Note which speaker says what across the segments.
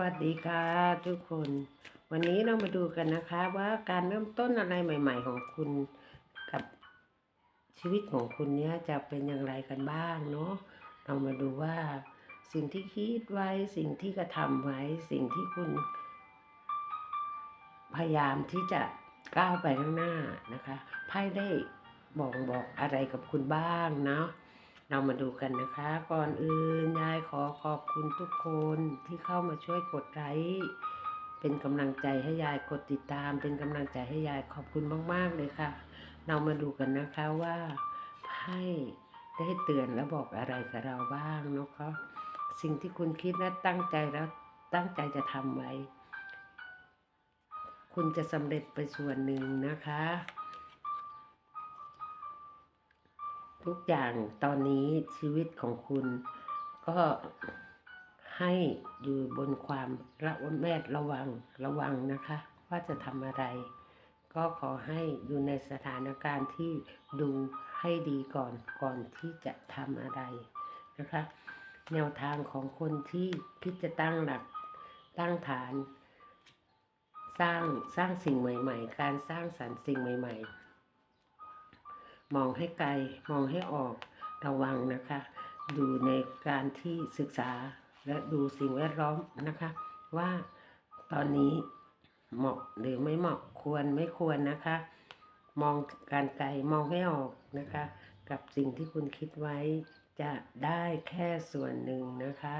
Speaker 1: วัสดีค่ะทุกคน วันนี้เรามาดูกันนะคะ ว่าการเริ่มต้นอะไรใหม่ ๆ ของคุณกับชีวิตของคุณเนี้ยจะเป็นอย่างไรกันบ้างเนาะเรามาดูว่าสิ่งที่คิดไว้สิ่งที่กระทำไว้สิ่งที่คุณ พยายามที่จะก้าวไปข้างหน้านะคะไพ่ได้บอกบอกอะไรกับคุณบ้างเนาะ เรามาดูกันนะคะ ก่อนอื่นยายขอขอบคุณทุกคนที่เข้ามาช่วยกดไลค์เป็นกำลังใจให้ยายกดติดตาม เป็นกำลังใจให้ยายขอบคุณมาก ๆ เลยค่ะ เรามาดูกันนะคะว่าไพ่ได้เตือนและบอกอะไรกับเราบ้างนะคะสิ่งที่คุณคิดและตั้งใจแล้วตั้งใจจะทำไว้ คุณจะสำเร็จไปส่วนหนึ่งนะคะ ทุกอย่างตอนนี้ชีวิตของคุณก็ให้อยู่บนความระแวดระวังระวังนะคะ ว่าจะทำอะไร ก็ขอให้อยู่ในสถานการณ์ที่ดูให้ดีก่อนก่อนที่จะทำอะไรนะคะ แนวทางของคนที่คิดจะตั้งหลักตั้งฐาน สร้างสร้างสิ่งใหม่ ๆ การสร้างสรรค์สิ่งใหม่ ๆ มองให้ไกล มองให้ออกระวังนะคะ ดูในการที่ศึกษาและดูสิ่งแวดล้อมนะคะ ว่าตอนนี้เหมาะหรือไม่เหมาะควรไม่ควรนะคะ มองการไกลมองให้ออกนะคะ กับสิ่งที่คุณคิดไว้จะได้แค่ส่วนหนึ่งนะคะ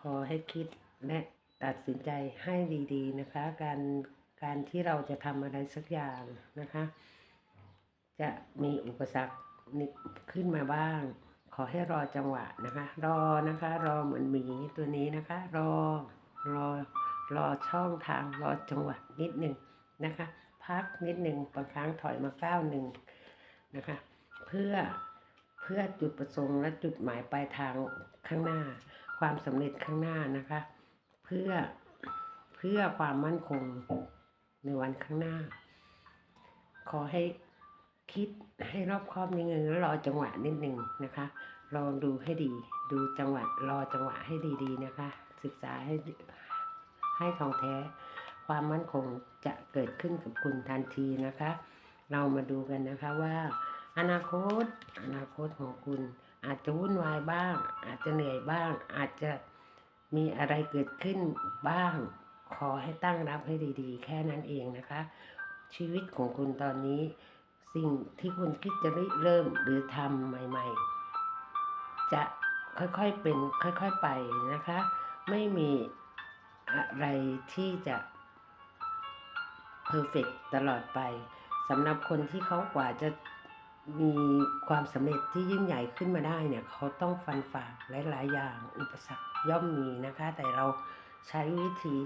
Speaker 1: ขอให้คิดและตัดสินใจให้ดีๆนะคะ การการที่เราจะทำอะไรสักอย่างนะคะ จะมีอุปสรรคขึ้นมาบ้าง ขอให้รอจังหวะนะคะ รอนะคะ รอเหมือนหมีตัวนี้นะคะ รอรอรอช่องทางรอจังหวะนิดหนึ่งนะคะ พักนิดหนึ่งบางครั้งถอยมาก้าวหนึ่งนะคะ เพื่อเพื่อจุดประสงค์และจุดหมายปลายทางข้างหน้า ความสำเร็จข้างหน้านะคะ เพื่อเพื่อความมั่นคงในวันข้างหน้า ขอให้ คิดให้รอบคอบนิดนึงแล้วรอจังหวะนิดหนึ่งนะคะ ลองดูให้ดี ดูจังหวะรอจังหวะให้ดีๆนะคะ ศึกษาให้ให้ทองแท้ ความมั่นคงจะเกิดขึ้นกับคุณทันทีนะคะ เรามาดูกันนะคะว่า อนาคต อนาคตของคุณ อาจจะวุ่นวายบ้าง อาจจะเหนื่อยบ้าง อาจจะมีอะไรเกิดขึ้นบ้าง ขอให้ตั้งรับให้ดีๆ แค่นั้นเองนะคะ ชีวิตของคุณตอนนี้ สิ่งที่คุณคิดจะริเริ่มหรือทำใหม่ ๆ จะค่อยๆเป็นค่อยๆไปนะคะ ไม่มีอะไรที่จะเพอร์เฟกตลอดไปสำหรับคนที่เขากว่าจะมีความสำเร็จที่ยิ่งใหญ่ขึ้นมาได้เนี่ยเขาต้องฟันฝ่าหลายๆอย่างอุปสรรคย่อมมีนะคะ แต่เราใช้วิธี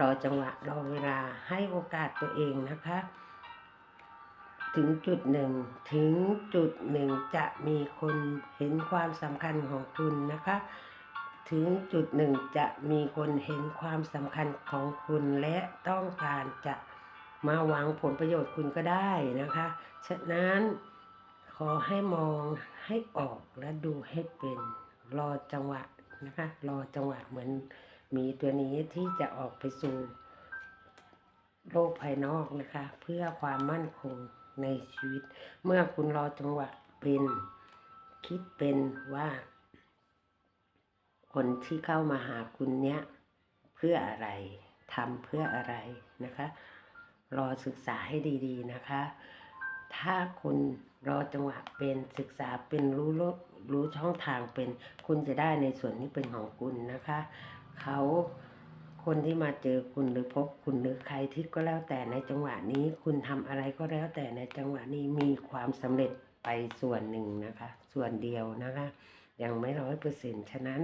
Speaker 1: รอจังหวะรอเวลาให้โอกาสตัวเองนะคะ ถึงจุดหนึ่ง ถึงจุดหนึ่งจะมีคนเห็นความสำคัญของคุณนะคะ ถึงจุดหนึ่งจะมีคนเห็นความสำคัญของคุณและต้องการจะมาหวังผลประโยชน์คุณก็ได้นะคะ ฉะนั้นขอให้มองให้ออกและดูให้เป็นรอจังหวะนะคะ รอจังหวะเหมือนหมีตัวนี้ที่จะออกไปสู่โลกภายนอกนะคะ เพื่อความมั่นคง ในชีวิต เมื่อคุณรอจังหวะเป็น คิดเป็นว่า คนที่เข้ามาหาคุณเนี้ยเพื่ออะไรทำเพื่ออะไรนะคะ รอศึกษาให้ดีๆนะคะ ถ้าคุณรอจังหวะเป็นศึกษาเป็นรู้รสรู้ช่องทางเป็น คุณจะได้ในส่วนที่เป็นของคุณนะคะ เขา คนที่มาเจอคุณหรือพบคุณหรือใครที่ก็แล้วแต่ในจังหวะนี้ คุณทำอะไรก็แล้วแต่ในจังหวะนี้มีความสำเร็จไปส่วนหนึ่งนะคะ ส่วนเดียวนะคะยังไม่ร้อยเปอร์เซ็นต์ฉะนั้น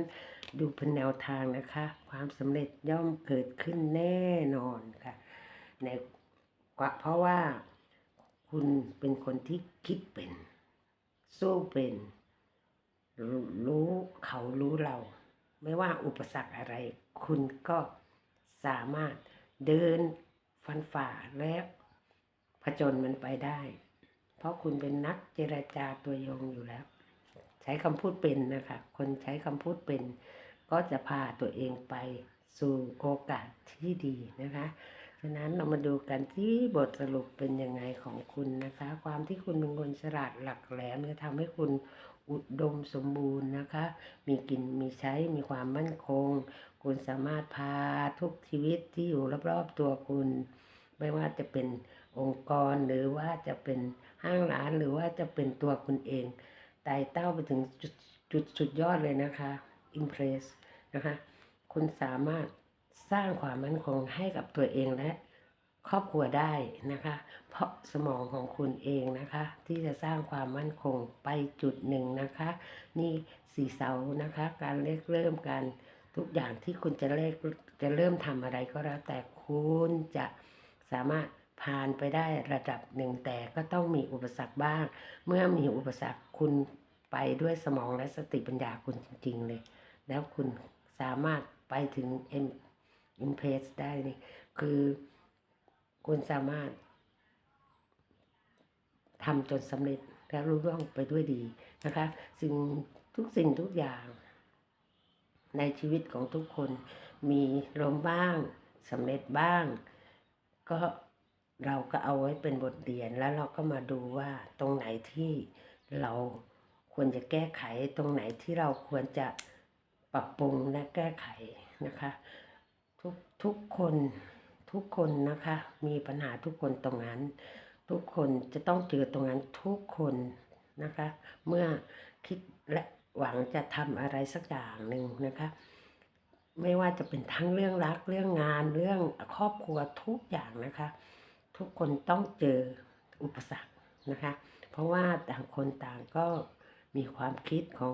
Speaker 1: ดูเป็นแนวทางนะคะ ความสำเร็จย่อมเกิดขึ้นแน่นอนค่ะในเพราะว่าคุณเป็นคนที่คิดเป็น สู้เป็นรรู้เขารู้เรา ไม่ว่าอุปสรรคอะไร คุณก็ สามารถเดินฟันฝ่าและผจญมันไปได้ เพราะคุณเป็นนักเจรจาตัวยงอยู่แล้ว ใช้คำพูดเป็นนะคะ คนใช้คำพูดเป็น ก็จะพาตัวเองไปสู่โอกาสที่ดีนะคะฉะนั้นเรามาดูกันที่บทสรุปเป็นยังไงของคุณนะคะ ความที่คุณเป็นคนฉลาดหลักแหลมจะทำให้คุณ อุดมสมบูรณ์นะคะ มีกินมีใช้มีความมั่นคง คุณสามารถพาทุกชีวิตที่อยู่รอบๆตัวคุณ ไม่ว่าจะเป็นองค์กรหรือว่าจะเป็นห้างร้านหรือว่าจะเป็นตัวคุณเองไต่เต้าไปถึงจุดจุดสุดยอดเลยนะคะ impress นะคะ คุณสามารถสร้างความมั่นคงให้กับตัวเองและ ครอบครัวได้นะคะ เพราะสมองของคุณเองนะคะ ที่จะสร้างความมั่นคงไปจุดหนึ่งนะคะ นี่สี่เสานะคะ การเริ่มเริ่มการทุกอย่างที่คุณจะเริ่มจะเริ่มทำอะไรก็แล้ว แต่คุณจะสามารถผ่านไปได้ระดับหนึ่งแต่ก็ต้องมีอุปสรรคบ้าง เมื่อมีอุปสรรคคุณไปด้วยสมองและสติปัญญาคุณจริง ๆ เลย แล้วคุณสามารถไปถึง M Impress ได้นี่คือ คุณสามารถทำจนสำเร็จและรู้ร่วงไปด้วยดีนะคะสิ่งทุกสิ่งทุกอย่าง ในชีวิตของทุกคนมีล้มบ้างสำเร็จบ้าง ก็เราก็เอาไว้เป็นบทเรียนแล้วเราก็มาดูว่าตรงไหนที่เราควรจะแก้ไขตรงไหนที่เราควรจะปรับปรุงและแก้ไขนะคะ ทุกทุกคน ทุกคนนะคะ มีปัญหาทุกคนตรงนั้น ทุกคนจะต้องเจอตรงนั้นทุกคนนะคะ เมื่อคิดและหวังจะทำอะไรสักอย่างหนึ่งนะคะ ไม่ว่าจะเป็นทั้งเรื่องรักเรื่องงานเรื่องครอบครัวทุกอย่างนะคะ ทุกคนต้องเจออุปสรรคนะคะ เพราะว่าต่างคนต่างก็มีความคิดของ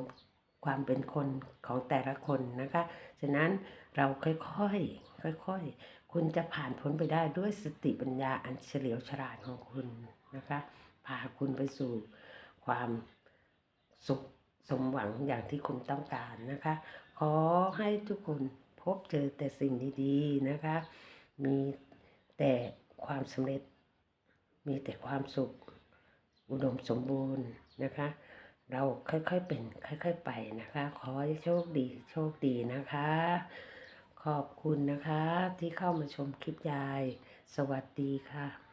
Speaker 1: ความเป็นคนของแต่ละคนนะคะ ฉะนั้นเราค่อยๆ ค่อยๆ คุณจะผ่านพ้นไปได้ด้วยสติปัญญาอันเฉลียวฉลาดของคุณนะคะ พาคุณไปสู่ความสุขสมหวังอย่างที่คุณต้องการนะคะ ขอให้ทุกคนพบเจอแต่สิ่งดีๆนะคะ มีแต่ความสำเร็จ มีแต่ความสุข อุดมสมบูรณ์นะคะ เราค่อยๆเป็น ค่อย ๆ ไปนะคะ ขอให้โชคดีโชคดีนะคะ ขอบคุณนะคะที่เข้ามาชมคลิปยาย สวัสดีค่ะ